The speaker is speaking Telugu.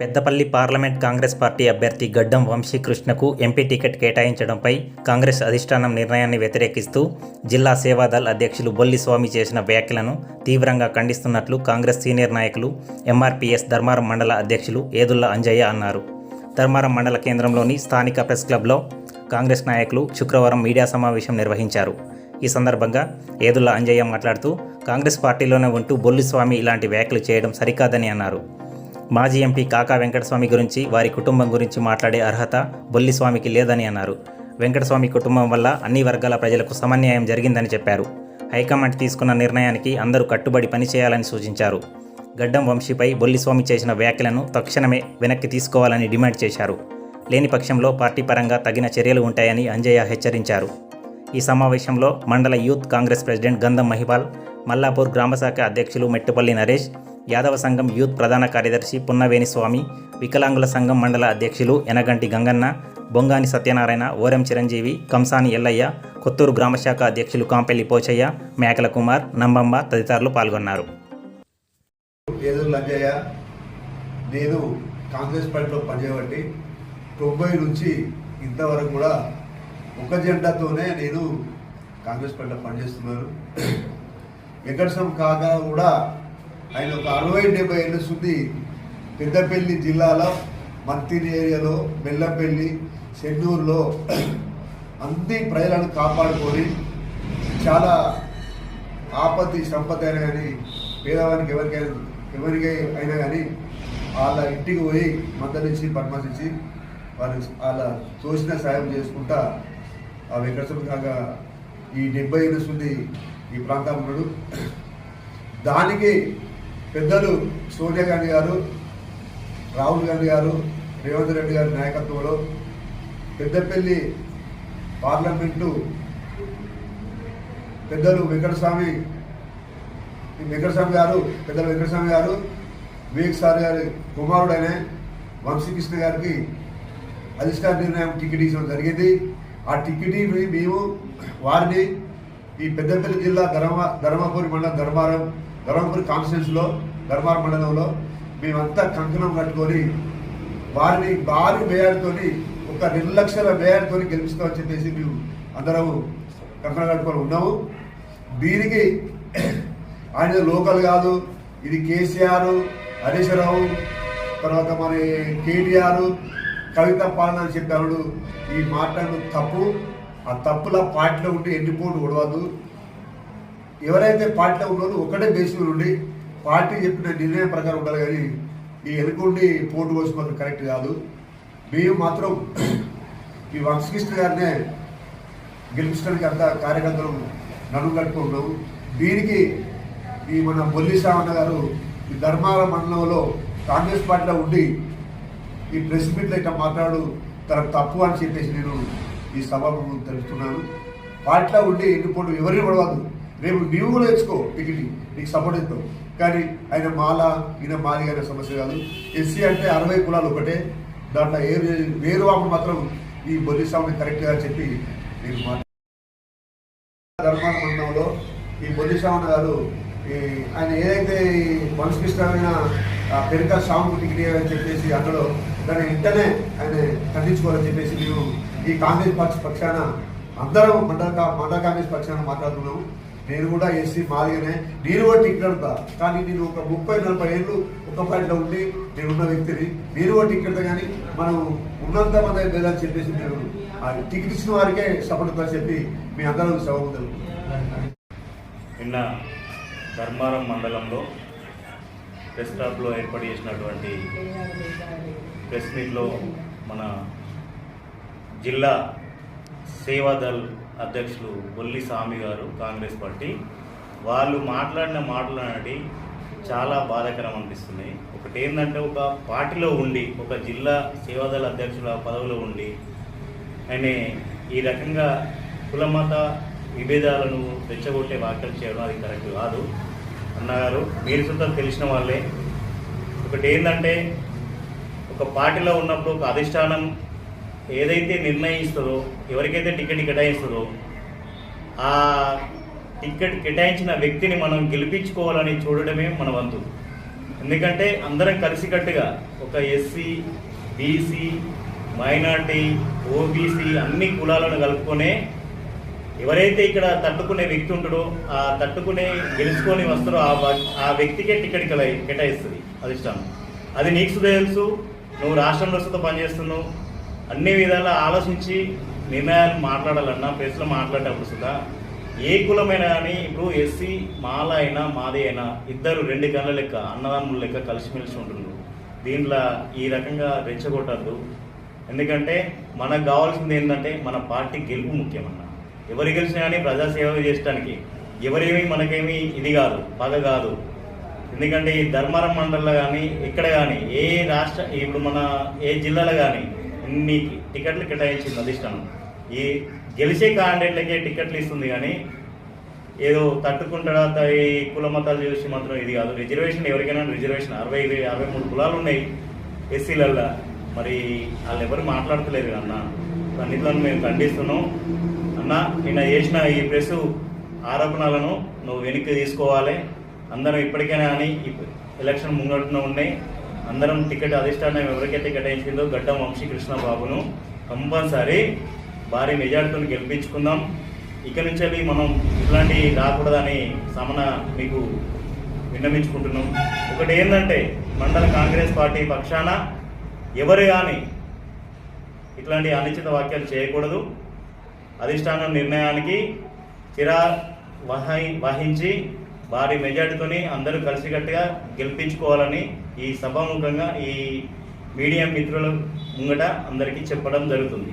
పెద్దపల్లి పార్లమెంట్ కాంగ్రెస్ పార్టీ అభ్యర్థి గడ్డం వంశీకృష్ణకు ఎంపీ టికెట్ కేటాయించడంపై కాంగ్రెస్ అధిష్టానం నిర్ణయాన్ని వ్యతిరేకిస్తూ జిల్లా సేవాదల్ అధ్యక్షులు బొల్లిస్వామి చేసిన వ్యాఖ్యలను తీవ్రంగా ఖండిస్తున్నట్లు కాంగ్రెస్ సీనియర్ నాయకులు ఎంఆర్పీఎస్ ధర్మారం మండల అధ్యక్షులు ఏదుల్లా అంజయ్య అన్నారు. ధర్మారం మండల కేంద్రంలోని స్థానిక ప్రెస్ క్లబ్లో కాంగ్రెస్ నాయకులు శుక్రవారం మీడియా సమావేశం నిర్వహించారు. ఈ సందర్భంగా ఏదుల్లా అంజయ్య మాట్లాడుతూ కాంగ్రెస్ పార్టీలోనే ఉంటూ బొల్లి స్వామి ఇలాంటి వ్యాఖ్యలు చేయడం సరికాదని అన్నారు. మాజీ ఎంపీ కాకా వెంకటస్వామి గురించి వారి కుటుంబం గురించి మాట్లాడే అర్హత బొల్లిస్వామికి లేదని అన్నారు. వెంకటస్వామి కుటుంబం వల్ల అన్ని వర్గాల ప్రజలకు సమన్యాయం జరిగిందని చెప్పారు. హైకమాండ్ తీసుకున్న నిర్ణయానికి అందరూ కట్టుబడి పనిచేయాలని సూచించారు. గడ్డం వంశీపై బొల్లిస్వామి చేసిన వ్యాఖ్యలను తక్షణమే వెనక్కి తీసుకోవాలని డిమాండ్ చేశారు. లేని పక్షంలో పార్టీ పరంగా తగిన చర్యలు ఉంటాయని అంజయ్య హెచ్చరించారు. ఈ సమావేశంలో మండల యూత్ కాంగ్రెస్ ప్రెసిడెంట్ గంధం మహిపాల్ మల్లాపూర్ గ్రామశాఖ అధ్యక్షులు మెట్టుపల్లి నరేష్ యాదవ సంఘం యూత్ ప్రధాన కార్యదర్శి పున్నవేణిస్వామి వికలాంగుల సంఘం మండల అధ్యక్షులు ఎనగంటి గంగన్న బొంగాని సత్యనారాయణ ఓరం చిరంజీవి కంసాని ఎల్లయ్య కొత్తూరు గ్రామశాఖ అధ్యక్షులు కాంపల్లి పోచయ్య మేకల కుమార్ నంబమ్మ తదితరులు పాల్గొన్నారు. నేను కాంగ్రెస్ పార్టీలో పనిచేయబట్టి తొంభై నుంచి ఇంతవరకు కూడా ఒక జెండాతోనే నేను కాంగ్రెస్ పార్టీలో పనిచేస్తున్నాను. వెంకటస్వామి కాక కూడా ఆయన ఒక అరవై డెబ్బై ఏళ్ళ శుద్ధి పెద్దపల్లి జిల్లాలో మంతిని ఏరియాలో బెల్లంపల్లి చెన్నూరులో అన్ని ప్రజలను కాపాడుకొని చాలా ఆపత్తి సంపత్తి అయినా కానీ పేదవానికి ఎవరికైనా ఎవరికి అయినా కానీ వాళ్ళ ఇంటికి పోయి మందలించి పరామర్శించి వారు వాళ్ళ తోచిన సాయం చేసుకుంటా ఆ వెంకటేశ్వర కాగా ఈ డెబ్బై ఏళ్ళ ఈ ప్రాంతం ఉన్నాడు. దానికి పెద్దలు సోనియా గాంధీ గారు రాహుల్ గాంధీ గారు రేవంత్ రెడ్డి గారి నాయకత్వంలో పెద్దపల్లి పార్లమెంటు పెద్దలు వెంకటస్వామి ఈ వెంకటస్వామి గారు పెద్దలు వెంకటస్వామి గారు వివేక్ సార్ గారి కుమారుడైన వంశీకృష్ణ గారికి అధిష్టాన నిర్ణయం టికెట్ ఇవ్వడం జరిగింది. ఆ టికెట్ మేము వారిని ఈ పెద్దపల్లి జిల్లా ధర్మ ధర్మపురి మండలం ధర్మారం ధర్మపురి కాన్స్టిట్యూన్సీలో ధర్మారం మండలంలో మేమంతా కంకణం కట్టుకొని వారిని భారీ మేయర్తోని ఒక నిర్లక్ష్యాల మేయర్తో గెలిపిస్తామని చెప్పేసి మేము అందరం కంకణం కట్టుకొని ఉన్నాము. దీనికి ఆయన లోకల్ కాదు ఇది కేసీఆర్ హరీష్ రావు తర్వాత మరి కేటీఆర్ కవిత పాలన అని చెప్పాడు ఈ మాటలు తప్పు. ఆ తప్పుల పార్టీలో ఉంటే ఎన్ని పోటీ ఉండవద్దు ఎవరైతే పార్టీలో ఉన్నారో ఒకటే బేసిక్ ఉండి పార్టీ చెప్పిన నిర్ణయం ప్రకారం ఉండాలి కానీ ఈ ఎనుకుండి పోటు కోసుకోవడం కరెక్ట్ కాదు. మేము మాత్రం ఈ వంశకృష్ణ గారినే గెలిపించడానికి అంత కార్యకర్తలు నడుము కట్టుకున్నాము దీనికి ఈ మన బొల్లి గారు ఈ ధర్మాల మండలంలో కాంగ్రెస్ పార్టీలో ఉండి ఈ ప్రెస్ మీట్లో ఇట్లా మాట్లాడు తన తప్పు అని చెప్పేసి నేను ఈ సభ తెలుస్తున్నాను పార్టీలో ఉండి ఎన్నిపోటు ఎవరిని పడవద్దు. రేపు నీవు కూడా తెచ్చుకో డిగ్రీ నీకు సపోర్ట్ అవుతావు కానీ ఆయన మాల ఈయన మాలి అనే సమస్య కాదు. ఎస్సీ అంటే అరవై కులాలు ఒకటే. దాంట్లో ఏ వేరు వాము మాత్రం ఈ బొల్లి స్వామి కరెక్ట్గా చెప్పి నేను ధర్మానందంలో ఈ బొల్లి స్వామి గారు ఈ ఆయన ఏదైతే మనసుకి ఇష్టమైన పెరుక సాంగ్ డిగ్రీ అని చెప్పేసి అందులో దాన్ని వెంటనే ఆయన ఖండించుకోవాలని చెప్పేసి మేము ఈ కాంగ్రెస్ పక్ష పక్షాన అందరం మండల కా- మండల కాంగ్రెస్ పక్షాన మాట్లాడుతున్నాము నేను కూడా ఎస్సీ మాదిగానే నేను కూడా టికెట్ అడుగుతా కానీ నేను ఒక ముప్పై నలభై ఏళ్ళు ఒక పార్టీలో ఉండి నేను ఉన్న వ్యక్తిని నేను కూడా టికెట్ కానీ మనం ఉన్నంత మంది లేదని చెప్పేసి నేను టికెట్ ఇచ్చిన వారికే సపోర్ట్ చెప్పి మీ అందరూ సభ నిన్న ధర్మారం మండలంలో ప్రెస్ క్లబ్లో ఏర్పాటు చేసినటువంటి ప్రెస్ మీట్లో మన జిల్లా సేవాదల్ అధ్యక్షులు బొల్లి స్వామి గారు కాంగ్రెస్ పార్టీ. వాళ్ళు మాట్లాడిన మాటలు అనేటి చాలా బాధాకరం అనిపిస్తున్నాయి. ఒకటి ఏంటంటే ఒక పార్టీలో ఉండి ఒక జిల్లా సేవాదళ అధ్యక్షుల పదవిలో ఉండి ఆయన ఈ రకంగా కులమత విభేదాలను తెచ్చగొట్టే వ్యాఖ్యలు చేయడం అది కరెక్ట్ కాదు. అన్నగారు మీరు సుతం తెలిసిన వాళ్ళే. ఒకటి ఏంటంటే ఒక పార్టీలో ఉన్నప్పుడు ఒక అధిష్టానం ఏదైతే నిర్ణయిస్తుందో ఎవరికైతే టికెట్ కేటాయిస్తుందో ఆ టికెట్ కేటాయించిన వ్యక్తిని మనం గెలిపించుకోవాలని చూడడమే మన వంతు. ఎందుకంటే అందరం కలిసికట్టుగా ఒక ఎస్సీ బీసీ మైనార్టీ ఓబీసీ అన్ని కులాలను కలుపుకొనే ఎవరైతే ఇక్కడ తట్టుకునే వ్యక్తి ఉంటాడో ఆ తట్టుకునే గెలుచుకొని వస్తారో ఆ ఆ వ్యక్తికే టికెట్ కేటాయి కేటాయిస్తుంది అధిష్టానం. అది నీకు తెలుసు నువ్వు రాష్ట్రంలో సుత పనిచేస్తున్నావు అన్ని విధాలా ఆలోచించి నిర్ణయాలు మాట్లాడాలన్నా ప్రెస్లో మాట్లాడేటప్పుడు సుధా ఏ కులమైనా కానీ ఇప్పుడు ఎస్సీ మాల అయినా మాది అయినా ఇద్దరు రెండు గంటల లెక్క అన్నదమ్ముల లెక్క కలిసిమెలిసి ఉంటున్నారు. దీంట్లో ఈ రకంగా రెచ్చగొట్టద్దు. ఎందుకంటే మనకు కావాల్సింది ఏంటంటే మన పార్టీ గెలుపు ముఖ్యమన్న. ఎవరు గెలిచినా కానీ ప్రజాసేవ చేయడానికి ఎవరేమి మనకేమి ఇది కాదు పగ కాదు. ఎందుకంటే ఈ ధర్మారం మండలంలో కానీ ఇక్కడ కానీ ఏ రాష్ట్ర ఇప్పుడు మన ఏ జిల్లాలో కానీ ఇన్ని టికెట్లు కేటాయించింది అధిష్టానం. ఈ గెలిచే క్యాండిడేట్లకే టికెట్లు ఇస్తుంది కానీ ఏదో తట్టుకుంటాడా ఈ కుల మతాలు చూసి మాత్రం ఇది కాదు. రిజర్వేషన్ ఎవరికైనా రిజర్వేషన్. అరవై అరవై మూడు కులాలు ఉన్నాయి ఎస్సీలల్లో. మరి వాళ్ళు ఎవరు మాట్లాడతలేరు అన్న. అన్నిట్లను మేము ఖండిస్తున్నాం. అన్న నిన్న చేసిన ఈ ప్రెస్ ఆరోపణలను నువ్వు వెనక్కి తీసుకోవాలి. అందరం ఇప్పటికైనా అని ఎలక్షన్ ముంగట్టున ఉన్నాయి. అందరం టికెట్ అధిష్టానం ఎవరికైతే కేటాయించిందో గడ్డం వంశీ కృష్ణ బాబును కంపల్సరీ భారీ మెజార్టీతో గెలిపించుకుందాం. ఇక నుంచి వెళ్ళి మనం ఇట్లాంటి రాకూడదని సమన మీకు విన్నమించుకుంటున్నాం ఒకటి ఏంటంటే మండల కాంగ్రెస్ పార్టీ పక్షాన ఎవరు కానీ ఇట్లాంటి అనుచిత వాక్యాలు చేయకూడదు. అధిష్టానం నిర్ణయానికి చిరా వహి వహించి భారీ మెజార్టీతోని అందరూ కలిసికట్టుగా గెలిపించుకోవాలని ఈ సభాముఖంగా ఈ మీడియా మిత్రుల ముంగట అందరికీ చెప్పడం జరుగుతుంది.